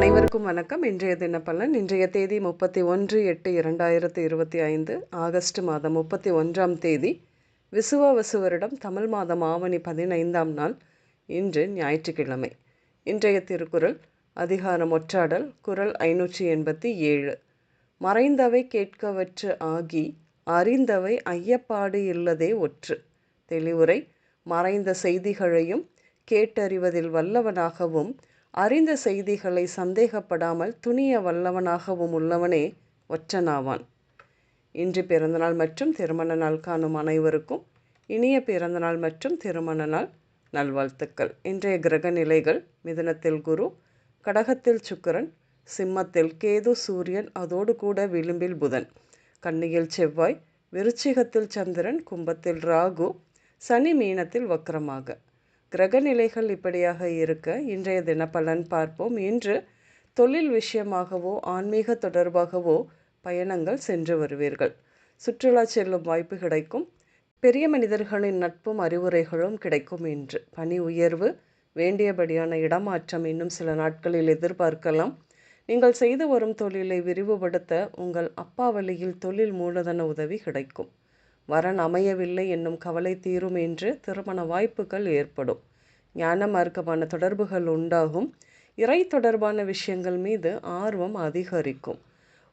அனைவருக்கும் வணக்கம். இன்றைய தினப்பலன் இன்றைய தேதி முப்பத்தி ஒன்று எட்டு இரண்டாயிரத்தி இருபத்தி ஐந்து ஆகஸ்ட் மாதம் முப்பத்தி ஒன்றாம் தேதி விசுவாவசு வருடம் தமிழ் மாதம் ஆவணி பதினைந்தாம் நாள் இன்று ஞாயிற்றுக்கிழமை. இன்றைய திருக்குறள் அதிகாரம் ஒற்றாடல் குரல் ஐநூற்றி எண்பத்தி ஏழு. மறைந்தவை கேட்கவற்று ஆகி அறிந்தவை ஐயப்பாடு இல்லதே ஒற்று. தெளிவுரை மறைந்த செய்திகளையும் கேட்டறிவதில் வல்லவனாகவும் அறிந்த செய்திகளை சந்தேகப்படாமல் துணிய வல்லவனாகவும் உள்ளவனே ஒற்றனாவான். இன்று பிறந்தநாள் மற்றும் திருமண நாள் காணும் அனைவருக்கும் இனிய பிறந்தநாள் மற்றும் திருமண நாள் நல்வாழ்த்துக்கள். இன்றைய கிரக நிலைகள் மிதுனத்தில் குரு கடகத்தில் சுக்கரன் சிம்மத்தில் கேது சூரியன் அதோடு கூட விளிம்பில் புதன். கன்னியில் செவ்வாய் விருச்சிகத்தில் சந்திரன் கும்பத்தில் ராகு சனி மீனத்தில் வக்கரமாக கிரக நிலைகள் இப்படியாக இருக்க இன்றைய தினப்பலன் பார்ப்போம். இன்று தொழில் விஷயமாகவோ ஆன்மீக தொடர்பாகவோ பயணங்கள் சென்று வருவீர்கள். சுற்றுலா செல்லும் வாய்ப்பு கிடைக்கும். பெரிய மனிதர்களின் நட்பும் அறிவுரைகளும் கிடைக்கும் என்று பணி உயர்வு வேண்டியபடியான இடமாற்றம் இன்னும் சில நாட்களில் எதிர்பார்க்கலாம். நீங்கள் செய்து வரும் தொழிலை விரிவுபடுத்த உங்கள் அப்பா வழியில் தொழில் மூலதன உதவி கிடைக்கும். வரன் அமையவில்லை என்னும் கவலை தீரும் என்று திருமண வாய்ப்புகள் ஏற்படும். ஞான மார்க்கமான தொடர்புகள் உண்டாகும். இறை தொடர்பான விஷயங்கள் மீது ஆர்வம் அதிகரிக்கும்.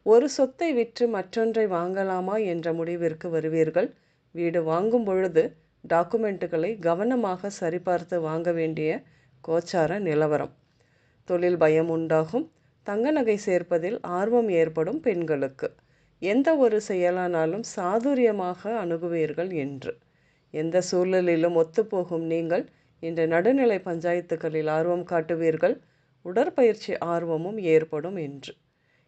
ஒரு சொத்தை விற்று மற்றொன்றை வாங்கலாமா என்ற முடிவிற்கு வருவீர்கள். வீடு வாங்கும் பொழுது டாக்குமெண்ட்டுகளை கவனமாக சரிபார்த்து வாங்க வேண்டிய கோச்சார நிலவரம். தொழில் பயம் உண்டாகும். தங்க நகை சேர்ப்பதில் ஆர்வம் ஏற்படும் பெண்களுக்கு. எந்த ஒரு செயலானாலும் சாதுரியமாக அணுகுவீர்கள் என்று. எந்த சூழலிலும் ஒத்துப்போகும் நீங்கள் இன்று நடுநிலை பஞ்சாயத்துகளில் ஆர்வம் காட்டுவீர்கள். உடற்பயிற்சி ஆர்வமும் ஏற்படும் என்று.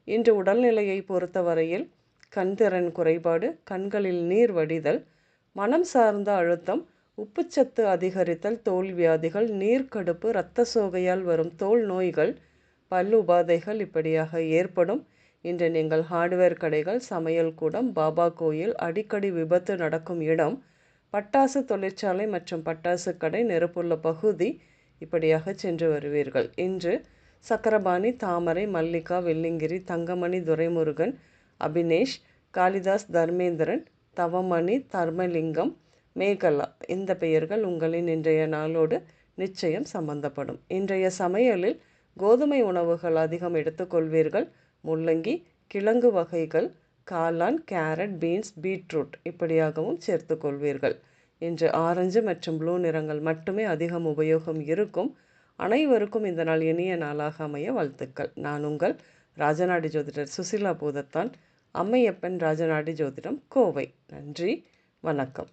இன்று உடல்நிலையை பொறுத்தவரையில் கண்திறன் குறைபாடு கண்களில் நீர் வடிதல் மனம் சார்ந்த அழுத்தம் உப்புச்சத்து அதிகரித்தல் தோல் வியாதிகள் நீர்க்கடுப்பு இரத்த சோகையால் வரும் தோல் நோய்கள் பல் உபாதைகள் இப்படியாக ஏற்படும். இன்று நீங்கள் ஹார்ட்வேர் கடைகள் சமையல் கூடம் பாபா கோயில் அடிக்கடி விபத்து நடக்கும் இடம் பட்டாசு தொழிற்சாலை மற்றும் பட்டாசு கடை நெருப்புள்ள பகுதி இப்படியாக சென்று வருவீர்கள். இன்று சக்கரபாணி தாமரை மல்லிகா வெள்ளிங்கிரி தங்கமணி துரைமுருகன் அபினேஷ் காளிதாஸ் தர்மேந்திரன் தவமணி தர்மலிங்கம் மேகலா இந்த பெயர்கள் உங்களின் இன்றைய நாளோடு நிச்சயம் சம்பந்தப்படும். இன்றைய சமையலில் கோதுமை உணவுகள் அதிகம் எடுத்துக்கொள்வீர்கள். முள்ளங்கி கிழங்கு வகைகள் காளான் கேரட் பீன்ஸ் பீட்ரூட் இப்படியாகவும் சேர்த்து கொள்வீர்கள். இன்று ஆரஞ்சு மற்றும் ப்ளூ நிறங்கள் மட்டுமே அதிகம் உபயோகம் இருக்கும். அனைவருக்கும் இந்த நாள் இனிய நாளாக அமைய வாழ்த்துக்கள். நான் உங்கள் ராஜநாடி ஜோதிடர் சுசிலா பூதத்தான். அம்மையப்பன் ராஜநாடி ஜோதிடம் கோவை. நன்றி. வணக்கம்.